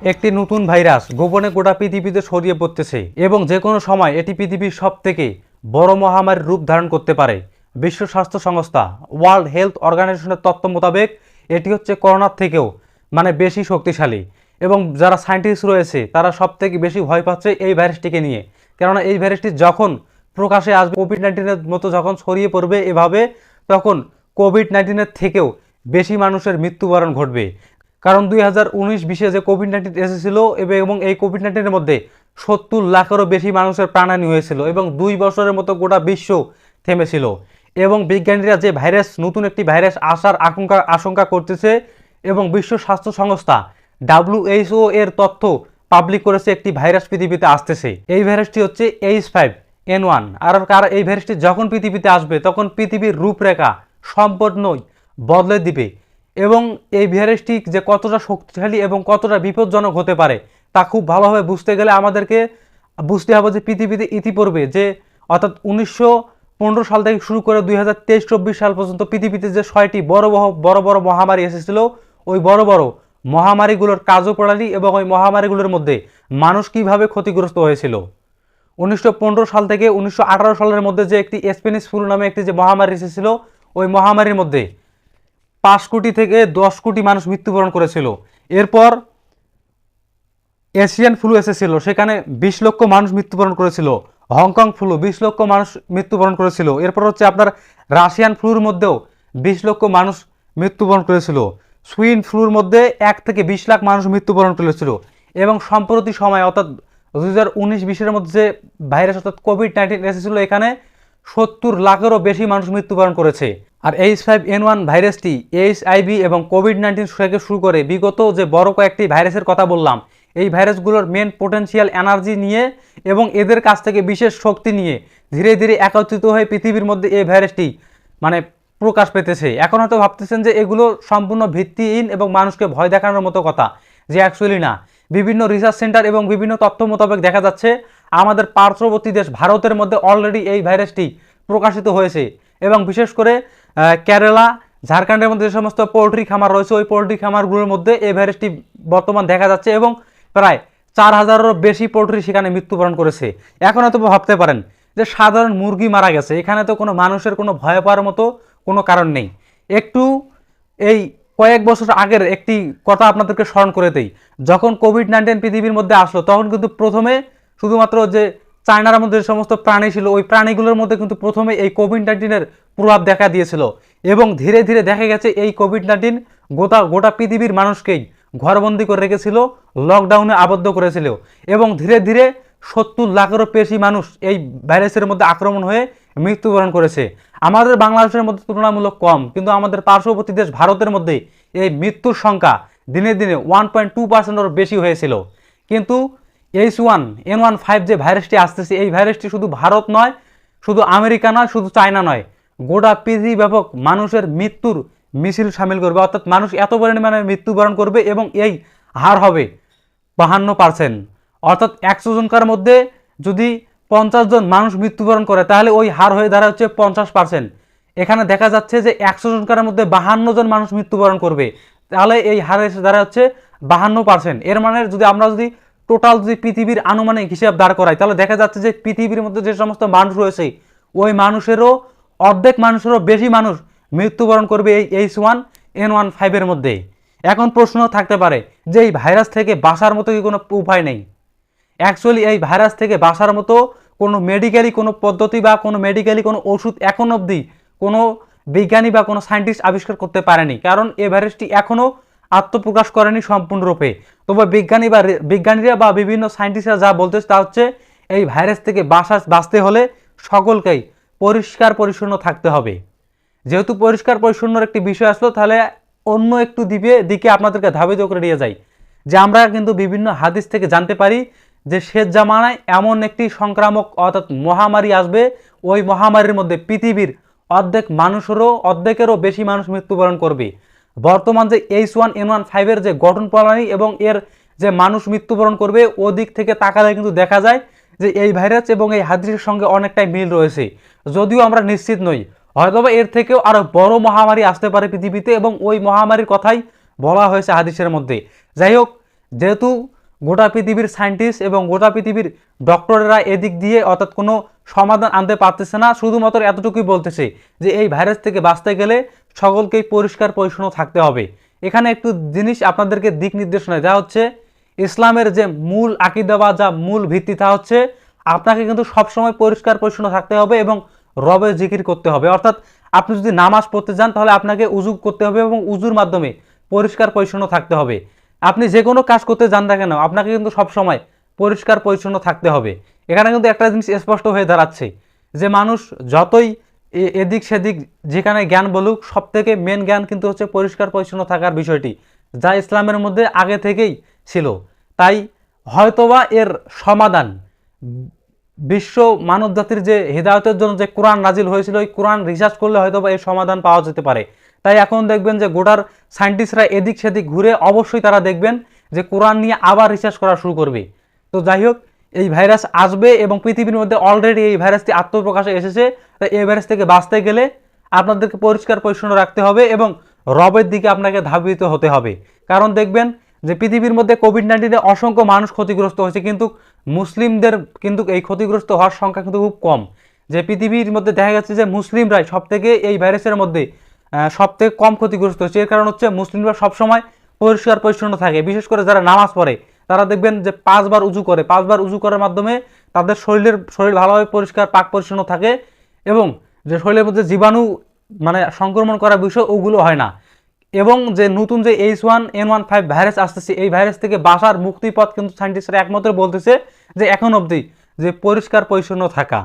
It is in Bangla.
একটি নতুন ভাইরাস গোপনে গোটা পৃথিবীতে ছড়িয়ে পড়তেছে এবং যে কোনো সময় এটি পৃথিবীর সব থেকে বড় মহামারীর রূপ ধারণ করতে পারে। বিশ্ব স্বাস্থ্য সংস্থা ওয়ার্ল্ড হেলথ অর্গানাইজেশনের তত্ত্ব মোতাবেক, এটি হচ্ছে করোনার থেকেও মানে বেশি শক্তিশালী এবং যারা সায়েন্টিস্ট রয়েছে, তারা সব থেকে বেশি ভয় পাচ্ছে এই ভাইরাসটিকে নিয়ে। কেননা এই ভাইরাসটি যখন প্রকাশে আসবে কোভিড নাইন্টিনের মতো যখন ছড়িয়ে পড়বে এভাবে, তখন কোভিড নাইন্টিনের থেকেও বেশি মানুষের মৃত্যুবরণ ঘটবে। কারণ দুই হাজার উনিশ বিশে যে কোভিড নাইন্টিন এসেছিল এবং এই কোভিড নাইন্টিনের মধ্যে সত্তর লাখেরও বেশি মানুষের প্রাণহানি হয়েছিল এবং দুই বছরের মতো গোটা বিশ্ব থেমেছিল। এবং বিজ্ঞানীরা যে ভাইরাস, নতুন একটি ভাইরাস আসার আশঙ্কা আশঙ্কা করতেছে এবং বিশ্ব স্বাস্থ্য সংস্থা ডাব্লিউএইচও এর তথ্য পাবলিক করেছে একটি ভাইরাস পৃথিবীতে আসতেছে। এই ভাইরাসটি হচ্ছে এইচ ফাইভ এন ওয়ান। আর কার এই ভাইরাসটি যখন পৃথিবীতে আসবে, তখন পৃথিবীর রূপরেখা সম্পূর্ণই বদলে দিবে। এবং এই ভাইরাসটি যে কতটা শক্তিশালী এবং কতটা বিপজ্জনক হতে পারে, তা খুব ভালোভাবে বুঝতে গেলে আমাদেরকে বুঝতে হবে যে পৃথিবীতে ইতিপূর্বে যে, অর্থাৎ উনিশশো পনেরো সাল থেকে শুরু করে দুই হাজার তেইশ চব্বিশ সাল পর্যন্ত পৃথিবীতে যে ছয়টি বড় বড় বড় বড় মহামারী এসেছিল, ওই বড় বড় মহামারীগুলোর কার্যপ্রণালী এবং ওই মহামারীগুলোর মধ্যে মানুষ কীভাবে ক্ষতিগ্রস্ত হয়েছিল? উনিশশো পনেরো সাল থেকে উনিশশো আঠারো সালের মধ্যে যে একটি স্প্যানিশ ফ্লু নামে একটি যে মহামারী এসেছিল, ওই মহামারীর মধ্যে পাঁচ কোটি থেকে দশ কোটি মানুষ মৃত্যুবরণ করেছিল। এরপর এশিয়ান ফ্লু এসেছিল, সেখানে বিশ লক্ষ মানুষ মৃত্যুবরণ করেছিল। হংকং ফ্লু, বিশ লক্ষ মানুষ মৃত্যুবরণ করেছিল। এরপর হচ্ছে আপনার রাশিয়ান ফ্লুর মধ্যেও বিশ লক্ষ মানুষ মৃত্যুবরণ করেছিল। সুইন ফ্লুর মধ্যে এক থেকে বিশ লাখ মানুষ মৃত্যুবরণ করেছিল। এবং সম্প্রতি সময়, অর্থাৎ দু হাজার উনিশ বিশের মধ্যে যে ভাইরাস, অর্থাৎ কোভিড নাইন্টিন এসেছিল, এখানে সত্তর লাখেরও বেশি মানুষ মৃত্যুবরণ করেছে। আর এইচ ফাইভ এন ওয়ান ভাইরাসটি এইচ আইভি এবং কোভিড নাইন্টিন থেকে শুরু করে, বিগত যে বড় কয়েকটি ভাইরাসের কথা বললাম, এই ভাইরাসগুলোর মেন পোটেনশিয়াল এনার্জি নিয়ে এবং এদের কাছ থেকে বিশেষ শক্তি নিয়ে ধীরে ধীরে একত্রিত হয়ে পৃথিবীর মধ্যে এই ভাইরাসটি মানে প্রকাশ পেতেছে। এখন হয়তো ভাবতেছেন যে এগুলো সম্পূর্ণ ভিত্তিহীন এবং মানুষকে ভয় দেখানোর মতো কথা, যে অ্যাকচুয়ালি না। বিভিন্ন রিসার্চ সেন্টার এবং বিভিন্ন তথ্য মোতাবেক দেখা যাচ্ছে, আমাদের পার্শ্ববর্তী দেশ ভারতের মধ্যে অলরেডি এই ভাইরাসটি প্রকাশিত হয়েছে এবং বিশেষ করে কেরালা, ঝাড়খণ্ডের মধ্যে যে সমস্ত পোলট্রি খামার রয়েছে, ওই পোলট্রি খামারগুলোর মধ্যে এই ভাইরাসটি বর্তমান দেখা যাচ্ছে এবং প্রায় চার হাজারেরও বেশি পোলট্রি সেখানে মৃত্যুবরণ করেছে। এখন হয়তো ভাবতে পারেন যে সাধারণ মুরগি মারা গেছে, এখানে তো কোনো মানুষের কোনো ভয় পাওয়ার মতো কোনো কারণ নেই। একটু এই কয়েক বছর আগের একটি কথা আপনাদেরকে স্মরণ করে দেই, যখন কোভিড নাইন্টিন পৃথিবীর মধ্যে আসলো, তখন কিন্তু প্রথমে শুধুমাত্র যে চায়নার মধ্যে যে সমস্ত প্রাণী ছিল, ওই প্রাণীগুলোর মধ্যে কিন্তু প্রথমে এই কোভিড নাইন্টিনের প্রভাব দেখা দিয়েছিল এবং ধীরে ধীরে দেখা গেছে এই কোভিড নাইন্টিন গোটা গোটা পৃথিবীর মানুষকেই ঘরবন্দি করে রেখেছিল লকডাউনে আবদ্ধ করেছিল এবং ধীরে ধীরে সত্তর লাখেরও বেশি মানুষ এই ভাইরাসের মধ্যে আক্রমণ হয়ে মৃত্যুবরণ করেছে। আমাদের বাংলাদেশের মধ্যে তুলনামূলক কম, কিন্তু আমাদের পার্শ্ববর্তী দেশ ভারতের মধ্যে এই মৃত্যুর সংখ্যা দিনে দিনে ওয়ান পয়েন্ট টু পার্সেন্টের বেশি হয়েছিল। কিন্তু H one N one five যে ভাইরাসটি আসতেছে, এই ভাইরাসটি শুধু ভারত নয়, শুধু আমেরিকা নয়, শুধু চায়না নয়। গোটা পৃথিবী ব্যাপক মানুষের মৃত্যুর মিছিল সামিল করবে। অর্থাৎ মানুষ এত পরিমাণে মৃত্যুবরণ করবে এবং এই হার হবে বাহান্ন পার্সেন্ট অর্থাৎ একশো জনকার মধ্যে যদি পঞ্চাশ জন মানুষ মৃত্যুবরণ করে, তাহলে ওই হার হয়ে দাঁড়া হচ্ছে পঞ্চাশ পার্সেন্ট এখানে দেখা যাচ্ছে যে একশো জনকার মধ্যে বাহান্ন জন মানুষ মৃত্যুবরণ করবে, তাহলে এই হার এসে দাঁড়া হচ্ছে বাহান্ন পার্সেন্ট এর মানে যদি আমরা যদি টোটাল যদি পৃথিবীর আনুমানিক হিসাব দাঁড় করাই, তাহলে দেখা যাচ্ছে যে পৃথিবীর মধ্যে যে সমস্ত মানুষ রয়েছে, ওই মানুষেরও অর্ধেক মানুষেরও বেশি মানুষ মৃত্যুবরণ করবে এই এইচ ওয়ান এন ওয়ান ফাইভের মধ্যে। এখন প্রশ্ন থাকতে পারে যে এই ভাইরাস থেকে বাঁচার মতো কি কোনো উপায় নেই? অ্যাকচুয়ালি এই ভাইরাস থেকে বাঁচার মতো কোনো মেডিকেলি কোনো পদ্ধতি বা কোনো মেডিকেলি কোনো ওষুধ এখন অবধি কোনো বিজ্ঞানী বা কোনো সায়েন্টিস্ট আবিষ্কার করতে পারেনি। কারণ এই ভাইরাসটি এখনও আত্মপ্রকাশ করেনি সম্পূর্ণরূপে। তবে বিজ্ঞানী বা বিজ্ঞানীরা বা বিভিন্ন সায়েন্টিস্টরা যা বলতেছে তা হচ্ছে, এই ভাইরাস থেকে বাসা বাঁচতে হলে সকলকেই পরিষ্কার পরিচ্ছন্ন থাকতে হবে। যেহেতু পরিষ্কার পরিচ্ছন্নর একটি বিষয় আসলো, তাহলে অন্য একটু দিকে দিকে আপনাদেরকে ধাবিত করে নিয়ে যাই। যে আমরা কিন্তু বিভিন্ন হাদিস থেকে জানতে পারি যে শেষ জামানায় এমন একটি সংক্রামক অর্থাৎ মহামারী আসবে। ওই মহামারীর মধ্যে পৃথিবীর অর্ধেক মানুষেরও, অর্ধেকেরও বেশি মানুষ মৃত্যুবরণ করবে। বর্তমান যে এইচ ওয়ান এন ওয়ান ফাইভের যে গঠন প্রণালী এবং এর যে মানুষ মৃত্যুবরণ করবে, ওদিক থেকে তাকালে কিন্তু দেখা যায় যে এই ভাইরাস এবং এই হাদিসের সঙ্গে অনেকটাই মিল রয়েছে। যদিও আমরা নিশ্চিত নই, হয়তোবা এর থেকেও আরও বড় মহামারী আসতে পারে পৃথিবীতে এবং ওই মহামারীর কথাই বলা হয়েছে হাদিসের মধ্যে। যাই হোক, যেহেতু গোটা পৃথিবীর সায়েন্টিস্ট এবং গোটা পৃথিবীর ডক্টরেরা এদিক দিয়ে অর্থাৎ কোনো সমাধান আনতে পারতেছে না, শুধুমাত্র এতটুকুই বলতেছে যে এই ভাইরাস থেকে বাঁচতে গেলে সকলকেই পরিষ্কার পরিচ্ছন্ন থাকতে হবে। এখানে একটু জিনিস আপনাদেরকে দিক নির্দেশনা যা হচ্ছে ইসলামের যে মূল আকিদা বা যা মূল ভিত্তি তা হচ্ছে আপনাকে কিন্তু সবসময় পরিষ্কার পরিচ্ছন্ন থাকতে হবে এবং রবের জিকির করতে হবে। অর্থাৎ আপনি যদি নামাজ পড়তে যান তাহলে আপনাকে উজু করতে হবে এবং উজুর মাধ্যমে পরিষ্কার পরিচ্ছন্ন থাকতে হবে। আপনি যে কোনো কাজ করতে যান না কেন, আপনাকে কিন্তু সবসময় পরিষ্কার পরিচ্ছন্ন থাকতে হবে। এখানে কিন্তু একটা জিনিস স্পষ্ট হয়ে দাঁড়াচ্ছে যে মানুষ যতই এদিক সেদিক যেখানে জ্ঞান বলুক সব থেকে মেন জ্ঞান কিন্তু হচ্ছে পরিষ্কার পরিচ্ছন্ন থাকার বিষয়টি। যা ইসলামের মধ্যে আগে থেকেই ছিল। তাই হয়তোবা এর সমাধান বিশ্ব মানব জাতির যে হৃদায়তের জন্য যে কোরআন নাজিল হয়েছিল ওই কোরআন রিসার্চ করলে হয়তো বা এই সমাধান পাওয়া যেতে পারে। তাই এখন দেখবেন যে গোটার সায়েন্টিস্টরা এদিক সেদিক ঘুরে অবশ্যই তারা দেখবেন যে কোরআন নিয়ে আবার রিসার্চ করা শুরু করবে। তো যাই হোক, এই ভাইরাস আসবে এবং পৃথিবীর মধ্যে অলরেডি এই ভাইরাসটি আত্মপ্রকাশে এসেছে। তাই এই ভাইরাস থেকে বাঁচতে গেলে আপনাদেরকে পরিষ্কার পরিচ্ছন্ন রাখতে হবে এবং রবের দিকে আপনাকে ধাবিত হতে হবে। কারণ দেখবেন যে পৃথিবীর মধ্যে কোভিড নাইন্টিনে অসংখ্য মানুষ ক্ষতিগ্রস্ত হয়েছে, কিন্তু মুসলিমদের, কিন্তু এই ক্ষতিগ্রস্ত হওয়ার সংখ্যা কিন্তু খুব কম। যে পৃথিবীর মধ্যে দেখা যাচ্ছে যে মুসলিমরাই সব থেকে এই ভাইরাসের মধ্যে সব থেকে কম ক্ষতিগ্রস্ত হচ্ছে এর কারণ হচ্ছে মুসলিমরা সবসময় পরিষ্কার পরিচ্ছন্ন থাকে। বিশেষ করে যারা নামাজ পড়ে, তারা দেখবেন যে পাঁচবার উজু করে। পাঁচবার উজু করার মাধ্যমে তাদের শরীরের, শরীর ভালোভাবে পরিষ্কার, পাক পরিচ্ছন্ন থাকে এবং যে শরীরের মধ্যে জীবাণু মানে সংক্রমণ করার বিষয় ওগুলো হয় না। এবং যে নতুন যে H one N one five virus আসতেছে, এই ভাইরাস থেকে বাসার মুক্তিপথ কিন্তু সায়েন্টিস্টরা একমাত্র বলতেছে যে এখন অবধি যে পরিষ্কার পরিচ্ছন্ন থাকা।